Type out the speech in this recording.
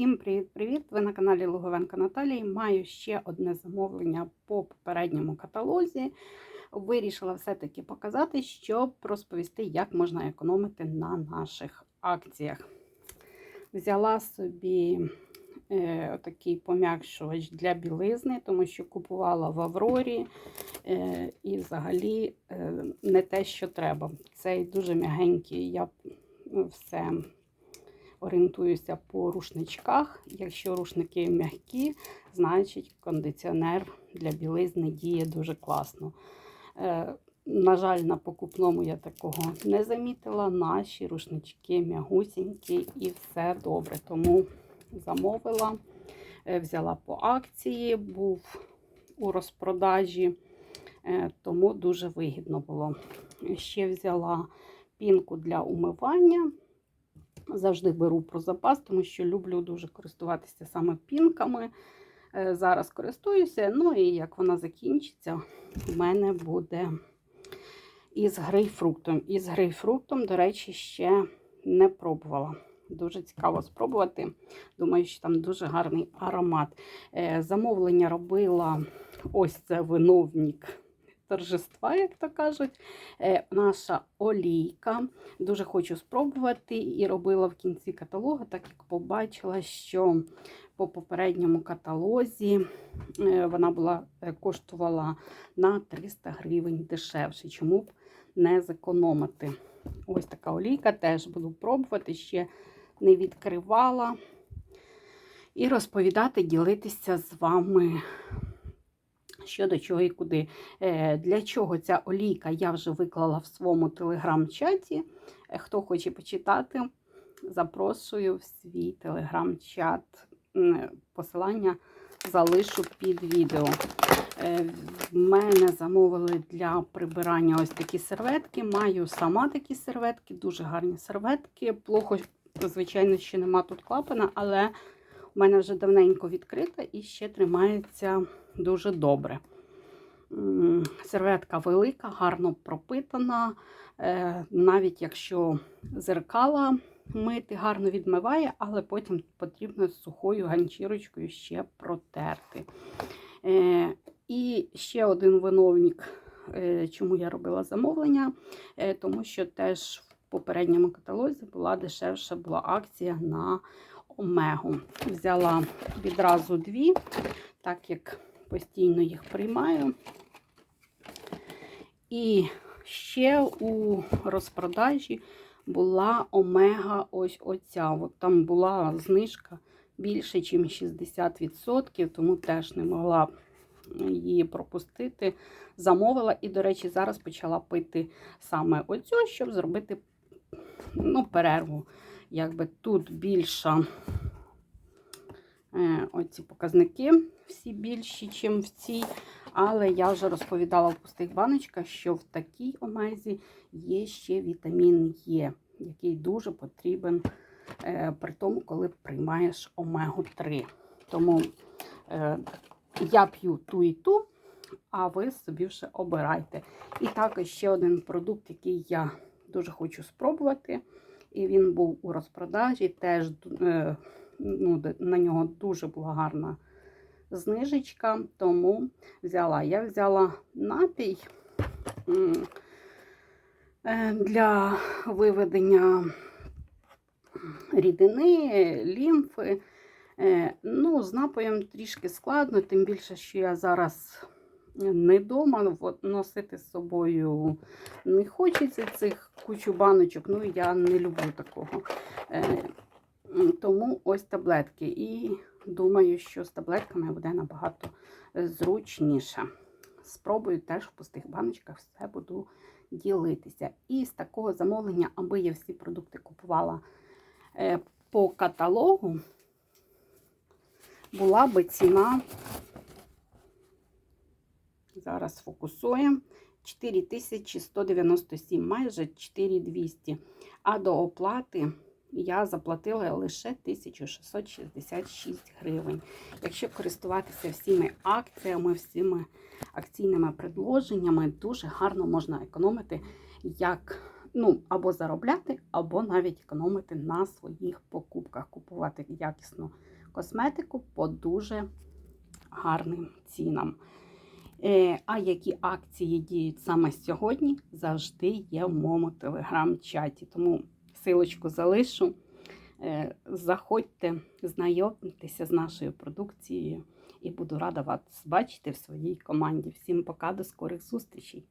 Всім привіт-привіт! Ви на каналі Луговенко Наталії. Маю ще одне замовлення по попередньому каталозі. Вирішила все-таки показати, щоб розповісти, як можна економити на наших акціях. Взяла собі е, такий пом'якшувач для білизни, тому що купувала в Аврорі е, і взагалі е, не те, що треба. Цей дуже м'ягенький, я ну, все орієнтуюся по рушничках. Якщо рушники м'які, значить кондиціонер для білизни діє дуже класно. Е, на жаль, на покупному я такого не замітила. Наші рушнички м'ягусінькі і все добре. Тому замовила, е, взяла по акції, був у розпродажі, е, тому дуже вигідно було. Ще взяла пінку для умивання. Завжди беру про запас, тому що люблю дуже користуватися саме пінками. Е, Зараз користуюся, ну і як вона закінчиться, у мене буде із грейпфруктом. Із грейпфруктом, до речі, ще не пробувала. Дуже цікаво спробувати. Думаю, що там дуже гарний аромат. Е, Замовлення робила ось це виновник торжества, як то кажуть. Е, Наша олійка. Дуже хочу спробувати і робила в кінці каталогу, так як побачила, що по попередньому каталозі е, вона була е, коштувала на 300 гривень дешевше. Чому б не зекономити? Ось така олійка теж буду пробувати, ще не відкривала. І розповідати, ділитися з вами що до чого і куди. Е, Для чого ця олійка я вже виклала в своєму телеграм-чаті. Е, Хто хоче почитати, запрошую в свій телеграм-чат. Посилання залишу під відео. Е, В мене замовили для прибирання ось такі серветки. Маю сама такі серветки, дуже гарні серветки. Плохо, звичайно, ще нема тут клапана, але у мене вже давненько відкрита і ще тримається дуже добре. Серветка велика, гарно пропитана. Е, Навіть якщо зеркала мити, гарно відмиває, але потім потрібно з сухою ганчірочкою ще протерти. Е, І ще один виновник, е, чому я робила замовлення, тому що теж в попередньому каталозі була дешевша була акція на омегу. Взяла відразу дві, так як постійно їх приймаю. І ще у розпродажі була омега ось оця. От там була знижка більше, ніж 60%, тому теж не могла її пропустити. Замовила і, до речі, зараз почала пити саме оцю, щоб зробити ну, перерву. Якби тут більша оці показники всі більші, ніж в цій. Але я вже розповідала в пустих баночках, що в такій омезі є ще вітамін Е, який дуже потрібен е, при тому, коли приймаєш омегу-3. Тому е, я п'ю ту і ту, а ви собі вже обирайте. І також ще один продукт, який я дуже хочу спробувати. І він був у розпродажі. Теж е, ну, на нього дуже була гарна знижечка, тому взяла. Я взяла напій е, для виведення рідини, лімфи. Е, Ну, з напоєм трішки складно, тим більше, що я зараз не вдома, носити з собою не хочеться цих кучу баночок, ну я не люблю такого. Тому ось таблетки. І думаю, що з таблетками буде набагато е, зручніше. Спробую теж в пустих баночках все буду ділитися. І з такого замовлення, аби я всі продукти купувала е, по каталогу, була би ціна, зараз фокусуємо, 4197, майже 4200. А до оплати я заплатила лише 1666 гривень. Якщо користуватися всіми акціями, всіми акційними предложеннями, дуже гарно можна економити як ну, або заробляти, або навіть економити на своїх покупках, купувати якісну косметику по дуже гарним цінам. Е, А які акції діють саме сьогодні, завжди є в моєму телеграм-чаті. Тому силочку залишу. Е, Заходьте, знайомтеся з нашою продукцією і буду рада вас бачити в своїй команді. Всім пока, до скорих зустрічей!